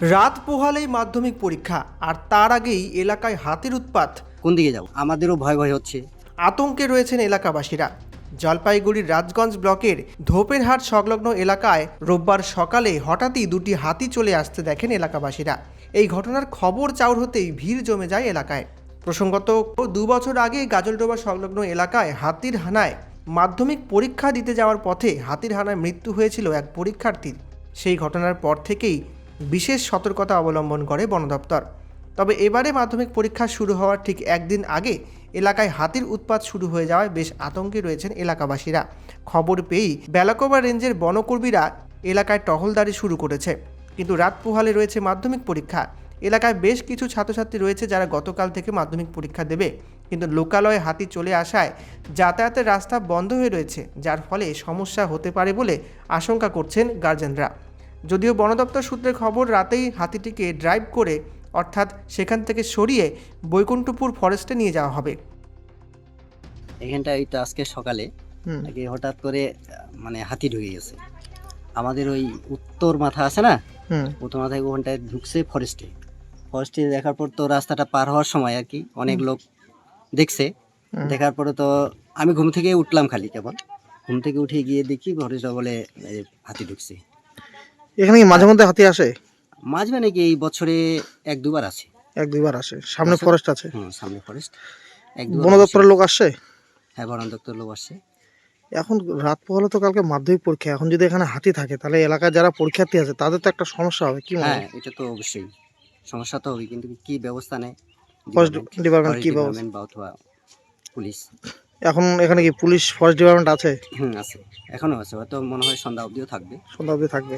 রাত পোহালেই মাধ্যমিক পরীক্ষা আর তার আগেই এলাকায় হাতির উৎপাত। কোন দিকে যাব? আমাদেরও ভয় ভয় হচ্ছে। আতঙ্কে রয়েছেন এলাকাবাসীরা। জলপাইগুড়ির রাজগঞ্জ ব্লকের ধোপেরহাট সংলগ্ন এলাকায় রোববার সকালে হঠাৎই দুটি হাতি চলে আসতে দেখেন এলাকাবাসীরা। এই ঘটনার খবর চাউর হতেই ভিড় জমে যায় এলাকায়। প্রসঙ্গত দু বছর আগে গাজলডোবা সংলগ্ন এলাকায় হাতির হানায় মাধ্যমিক পরীক্ষা দিতে যাওয়ার পথে হাতির হানায় মৃত্যু হয়েছিল এক পরীক্ষার্থীর। সেই ঘটনার পর থেকেই বিশেষ সতর্কতা অবলম্বন করে বন দপ্তর। তবে এবারে মাধ্যমিক পরীক্ষা শুরু হওয়ার ঠিক একদিন আগে এলাকায় হাতির উৎপাত শুরু হয়ে যাওয়ায় বেশ আতঙ্কে রয়েছেন এলাকাবাসীরা। খবর পেয়েই বেলাকোবা রেঞ্জের বনকর্মীরা এলাকায় টহলদারি শুরু করেছে। কিন্তু রাত পোহালে রয়েছে মাধ্যমিক পরীক্ষা। এলাকায় বেশ কিছু ছাত্রছাত্রী রয়েছে যারা গতকাল থেকে মাধ্যমিক পরীক্ষা দেবে। কিন্তু লোকালয়ে হাতি চলে আসায় যাতায়াতের রাস্তা বন্ধ হয়ে রয়েছে, যার ফলে সমস্যা হতে পারে বলে আশঙ্কা করছেন গার্জেনরা। যদিও বন দপ্তর সূত্রে খবর রাতেই হাতিটিকে ড্রাইভ করে অর্থাৎ সেখান থেকে সরিয়ে বৈকুণ্ঠপুর ফরেস্টে নিয়ে যাওয়া হবে। এখানটা এই তো আজকে সকালে। নাকি হঠাৎ করে মানে হাতি ঢুকে গেছে। আমাদের ওই উত্তর মাথা আছে না? হুম। উত্তর মাথায় ওখানটায় ঢুকছে ফরেস্টে। ফরেস্টে দেখার পর তো রাস্তাটা পার হওয়ার সময় আর কি অনেক লোক দেখছে। দেখার পরে তো আমি ঘুম থেকে উঠলাম খালি কেবল। ঘুম থেকে উঠে গিয়ে দেখি ফরেস্ট বলে হাতি ঢুকছে। এখানে কি মাঝে মধ্যে হাতি আসে? মাঝবে নাকি এই বছরে এক দুবার আছে এক দুইবার আসে। সামনে ফরেস্ট আছে। হুম সামনে ফরেস্ট এক বন দুবার দপ্তরের লোক আসছে। হ্যাঁ বন লোক আসছে। এখন রাত পোহালে তো কালকে মাধ্যমিক পরীক্ষা। এখন যদি এখানে হাতি থাকে তাহলে এলাকায় যারা পরীক্ষার্থী আছে তাদের তো একটা সমস্যা হবে কি হ্যাঁ? এটা তো অবশ্যই। সমস্যা তো হবে কিন্তু কি ব্যবস্থা নেয়? ফরেস্ট ডিপার্টমেন্ট কি ব্যবস্থা? অথবা পুলিশ এখন এখানে কি পুলিশ ফরেস্ট ডিপার্টমেন্ট আছে? হুম আছে। এখনও আছে হয়তো মনে হয় সন্ধ্যা অবধিও থাকবে। সন্ধ্যা অবধি থাকবে।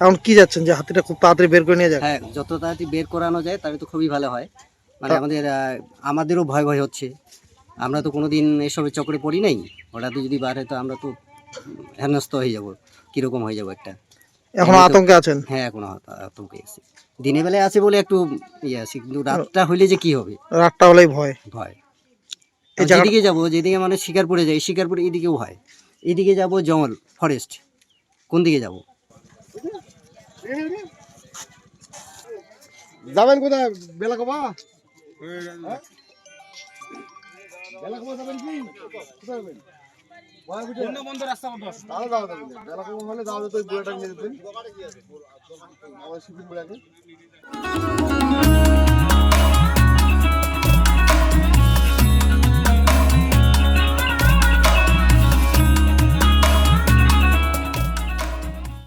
এখন কি যাচ্ছেন? যে হাতিটা খুব তাড়াতাড়ি বের করে নিয়ে যাক। হ্যাঁ যত তাড়াতাড়ি বের করানো যায় তাহলে তো খুবই ভালো হয়। মানে আমাদের আমাদেরও ভয় ভয় হচ্ছে। আমরা তো কোনোদিন এসবের চক্করে পড়ি নাই। হঠাৎ যদি বার হয় তো আমরা তো হেনস্থ হয়ে যাব। কীরকম হয়ে যাব একটা? এখন আতঙ্কে আছেন? হ্যাঁ এখন আতঙ্কে আছে। দিনের বেলায় আছে বলে একটু ইয়ে আছে কিন্তু রাতটা হইলে যে কি হবে? রাতটা হলেই ভয়। ভয়। যেদিকে যাব যেদিকে মানে শিকারপুরে যাই শিকারপুরে এদিকেও হয়। এদিকে যাব জঙ্গল ফরেস্ট কোন দিকে যাব? যাবেন কোথায়? বেলা কবা? বেলা কবা যাবেন কি? কোথায় যাবেন? হলে যাওয়া যেত বুড়াটা নিয়ে যেতেন আমার শিপিং বুড়াকে।